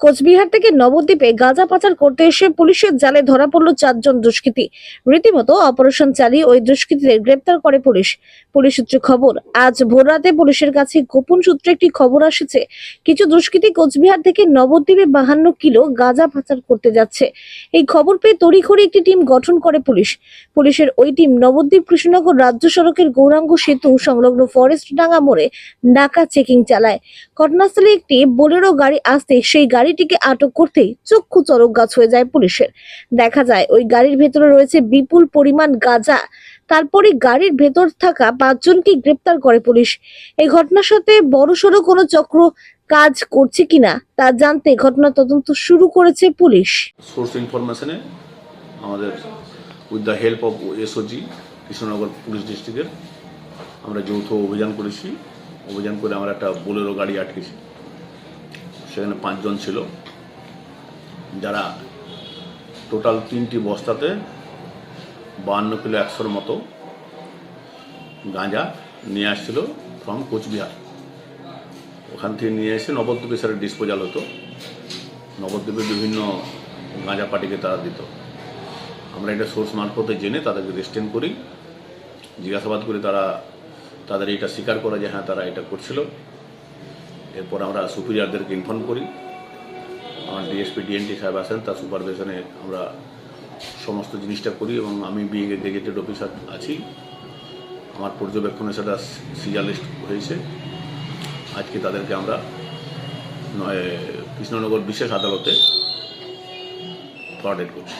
কোচবিহার থেকে নবদ্বীপে গাঁজা পাচার করতে এসে পুলিশের জালে ধরা পড়ল চারজন দুষ্কৃতী। রীতিমতো অপারেশন চালিয়ে ওই দুষ্কৃতীদের গ্রেপ্তার করে পুলিশ। পুলিশ সূত্রে খবর, আজ ভোররাতে পুলিশের কাছে গোপন সূত্রে একটি খবর আসছে, কিছু দুষ্কৃতী কোচবিহার থেকে নবদ্বীপে বাহান্ন কিলো গাঁজা পাচার করতে যাচ্ছে। এই খবর পেয়ে তড়িঘড়ি একটি টিম গঠন করে পুলিশ। পুলিশের ওই টিম নবদ্বীপ কৃষ্ণনগর রাজ্য সড়কের গৌরাঙ্গ সেতু সংলগ্ন ফরেস্ট ডাঙ্গা মোড়ে নাকা চেকিং চালায়। ঘটনাস্থলে একটি বোলেরো গাড়ি আসতে সেই গাড়িটিকে আটক করতেই চক্ষু চরক গাছ হয়ে যায় পুলিশের। দেখা যায়, ওই গাড়ির ভেতরে রয়েছে বিপুল পরিমাণ গাঁজা। তারপরে গাড়ির ভেতর থাকা পাঁচজনকে গ্রেপ্তার করে পুলিশ। এই ঘটনার সাথে বড়সড় কোনো চক্র কাজ করছে কিনা তা জানতে ঘটনা তদন্ত শুরু করেছে পুলিশ। সোর্স ইনফরমেশনে আমাদের with the help of SOG Krishnanagar police ডিস্ট্রিক্টের আমরা যৌথ অভিযান করেছি। অভিযান করে আমরা একটা বোলেরো গাড়ি আটকেছি। সেখানে পাঁচজন ছিল। যারা টোটাল তিনটি বস্তাতে বাহান্ন কিলো একশোর মতো গাঁজা নিয়ে আসছিল ফ্রম কোচবিহার। ওখান থেকে নিয়ে এসে নবদ্বীপে সেটা ডিসপোজাল হতো। নবদ্বীপে বিভিন্ন গাঁজা পার্টিকে তারা দিত। আমরা এটা সোর্স মারফতে জেনে তাদেরকে রেস্টেন করি। জিজ্ঞাসাবাদ করে তারা তাদের এটা স্বীকার করে যে হ্যাঁ তারা এটা করছিল। এরপর আমরা সুপিরিয়ারদেরকে ইনফর্ম করি। আমার ডিএসপি ডিএনটি সাহেব আসেন তার সুপারভিশনে আমরা সমস্ত জিনিসটা করি এবং আমি বিয়ে গেজেটেড অফিসার আছি। আমার পর্যবেক্ষণে সেটা সিজার লিস্ট হয়েছে। আজকে তাদেরকে আমরা নয় কৃষ্ণনগর বিশেষ আদালতে ফরওয়ার্ডেড করছি।